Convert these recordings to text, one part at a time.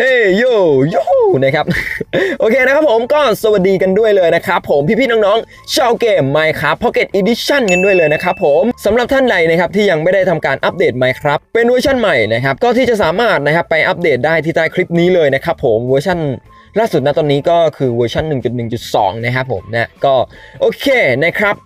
เฮ้ยโยโยนะครับ โอเคนะครับผมก็สวัสดีกันด้วยเลยนะครับผมพี่ๆน้องๆ ชาวเกม Minecraft Pocket Edition กันด้วยเลยนะครับผมสำหรับท่านใดนะครับที่ยังไม่ได้ทำการอัปเดต Minecraft เป็นเวอร์ชันใหม่นะครับ ก็ที่จะสามารถนะครับไปอัปเดตได้ที่ใต้คลิปนี้เลยนะครับผมเวอร์ชัน ล่าสุดนะตอนนี้ก็คือเวอร์ชัน1.1.2 นะครับผมนะก็โอเคนะครับ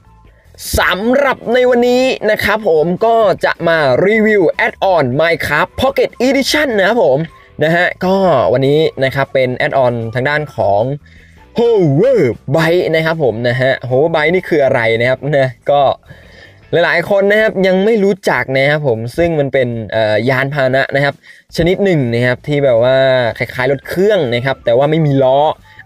สำหรับในวันนี้นะครับผมก็จะมารีวิวแอดออน Minecraft Pocket Edition นะครับผมนะฮะก็วันนี้นะครับเป็นแอดออนทางด้านของ Hover Byte นะครับผมนะฮะ Hover Byte นี่คืออะไรนะครับนะก็ หลายๆ คนนะครับยังไม่รู้จักนะครับผมซึ่งมันเป็นยานพาหนะนะครับ ชนิดหนึ่งนะครับที่แบบว่าคล้ายๆรถเครื่องนะครับ แต่ว่าไม่มีล้อ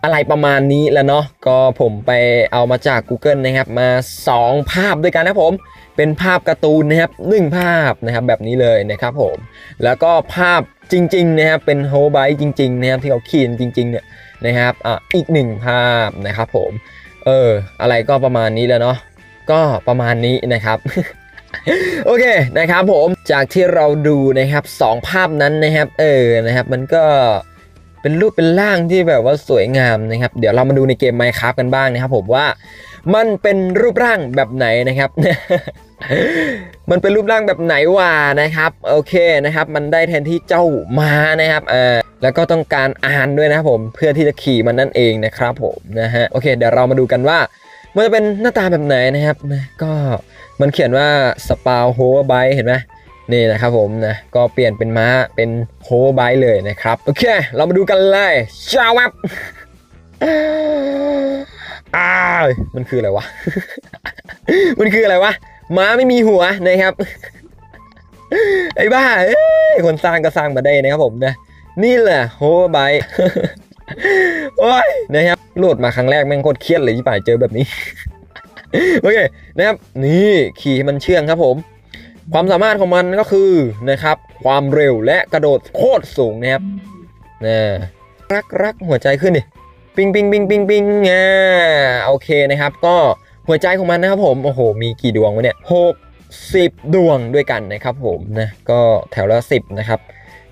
อะไรประมาณนี้แล้วเนาะก็ผมไปเอามาจาก Google นะครับมา 2 ภาพด้วยกันนะผม เป็นภาพการ์ตูนนะครับหนึ่งภาพนะครับแบบนี้เลยนะครับผมแล้วก็ภาพจริงๆนะครับเป็นโฮบายจริงๆนะครับที่เขาขีนจริงๆเนี่ยนะครับอะอีกหนึ่งภาพนะครับผมเอออะไรก็ประมาณนี้แล้วเนาะ ก็ประมาณนี้นะครับโอเคนะครับผมจากที่เราดูนะครับสองภาพนั้นนะครับเออนะครับมันก็เป็นรูปเป็นร่างที่แบบว่าสวยงามนะครับ เดี๋ยวเรามาดูในเกม Minecraft กันบ้างนะครับผมว่ามันเป็นรูปร่างแบบไหนนะครับ มันเป็นรูปร่างแบบไหนวะนะครับโอเคนะครับมันได้แทนที่เจ้าม้านะครับเออแล้วก็ต้องการอ่านด้วยนะครับผมเพื่อที่จะขี่มันนั่นเองนะครับผมนะฮะโอเค เดี๋ยวเรามาดูกันว่า มันจะเป็นหน้าตาแบบไหนนะครับนะก็มันเขียนว่าสปาวโฮไบเห็นไหมนี่นะครับผมนะก็เปลี่ยนเป็นม้าเป็นโฮไบเลยนะครับ โอเค เรามาดูกันเลยชาวับอ้าวมันคืออะไรวะ มันคืออะไรวะม้าไม่มีหัวนะครับ ไอ้บ้าคนสร้างก็สร้างมาได้นะครับผมนะ นี่แหละโฮไบโอ้ยนะครับ โหลดมาครั้งแรกแม่งโคตรเครียดเลยที่ป่ายเจอแบบนี้ โอเคนะครับนี่ขี่มันเชื่องครับผม ความสามารถของมันก็คือนะครับ ความเร็วและกระโดดโคตรสูงนะครับนะรักรักหัวใจขึ้นดิปิงปิงปิงปิงปิงอ่าโอเคนะครับ ก็หัวใจของมันนะครับผมโอ้โห มีกี่ดวงวะเนี่ยหกสิบดวงด้วยกันนะครับผมนะก็แถวละสิบนะครับ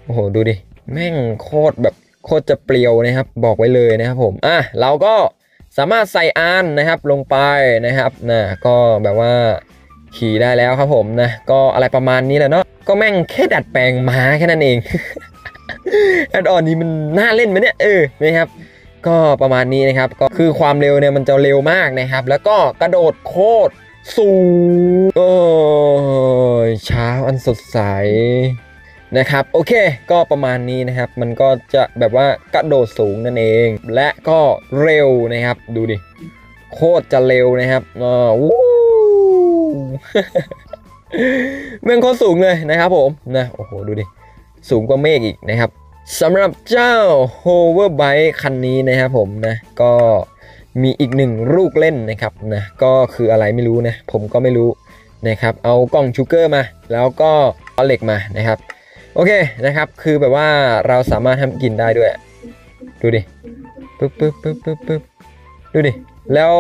โอ้โหดูดิแม่งโคตรแบบ โคตรจะเปรียวนะครับ บอกไว้เลยนะครับผมอะเราก็สามารถใส่อานนะครับลงไปนะครับนะก็แบบว่าขี่ได้แล้วครับผมนะก็อะไรประมาณนี้แหละเนาะก็แม่งแค่ดัดแปลงม้าแค่นั้นเองแอดออนนี้มันน่าเล่นไหมเนี่ยเออนะครับก็ประมาณนี้นะครับก็คือความเร็วเนี่ยมันจะเร็วมากนะครับ แล้วก็กระโดดโคตรสูงโอ้ยเช้าอันสดใส นะครับโอเคก็ประมาณนี้นะครับ มันก็จะแบบว่ากระโดดสูงนั่นเอง และก็เร็วนะครับ ดูดิ โคตรจะเร็วนะครับอ๋อวู้เมืองโคตรสูงเลยนะครับผมนะโอ้โหดูดิ สูงกว่าเมฆอีกนะครับสำหรับเจ้า Hover Bike คันนี้นะครับผมนะก็มีอีกหนึ่งลูกเล่นนะครับนะก็คืออะไรไม่รู้นะ ผมก็ไม่รู้นะครับ เอากล่องชูเกอร์มา แล้วก็เอาเหล็กมานะครับ โอเคนะครับ คือแบบว่าเราสามารถทำกินได้ด้วย ดูดิปึ๊บปึ๊บปึ๊บปึ๊บปึ๊บดูดิ แล้ว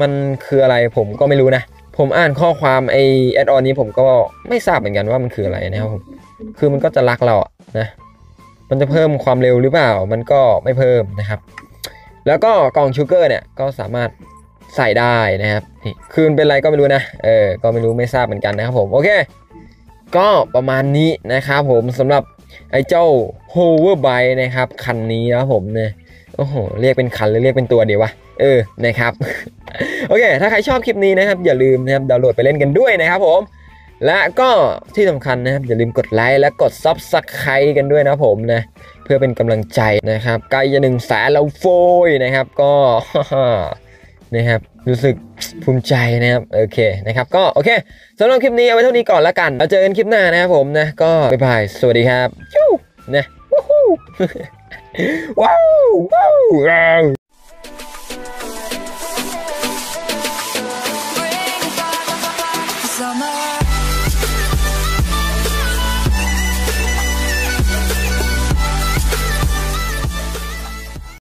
มันคืออะไรผมก็ไม่รู้นะ ผมอ่านข้อความไอแอดออนนี้ผมก็ไม่ทราบเหมือนกันว่ามันคืออะไรนะครับผม คือมันก็จะรักเราอะนะ มันจะเพิ่มความเร็วหรือเปล่า มันก็ไม่เพิ่มนะครับ แล้วก็กล่องชูเกอร์เนี่ยก็สามารถใส่ได้นะครับ คือมันเป็นอะไรก็ไม่รู้นะ เออ ก็ไม่รู้ไม่ทราบเหมือนกันนะครับผม โอเค ก็ประมาณนี้นะครับผมสำหรับไอ้เจ้า Hover Bike นะครับ คันนี้นะผมเนี่ยโอ้โห เรียกเป็นคันหรือเรียกเป็นตัวเดียววะ เออ นะครับ โอเค ถ้าใครชอบคลิปนี้นะครับ อย่าลืมนะครับ ดาวน์โหลดไปเล่นกันด้วยนะครับผม และก็ที่สำคัญนะครับ อย่าลืมกดไลค์และกด Subscribe กันด้วยนะผมนะ เพื่อเป็นกำลังใจนะครับ ใกล้จะหนึ่งแสนแล้วโฟยนะครับ ก็ นะครับรู้สึกภูมิใจนะครับโอเคนะครับก็โอเคสำหรับคลิปนี้เอาไว้เท่านี้ก่อนละกันเราเจอกันคลิปหน้านะครับผมนะก็บ๊ายบายสวัสดีครับชูนะว้าวว้าวว้าว怎么？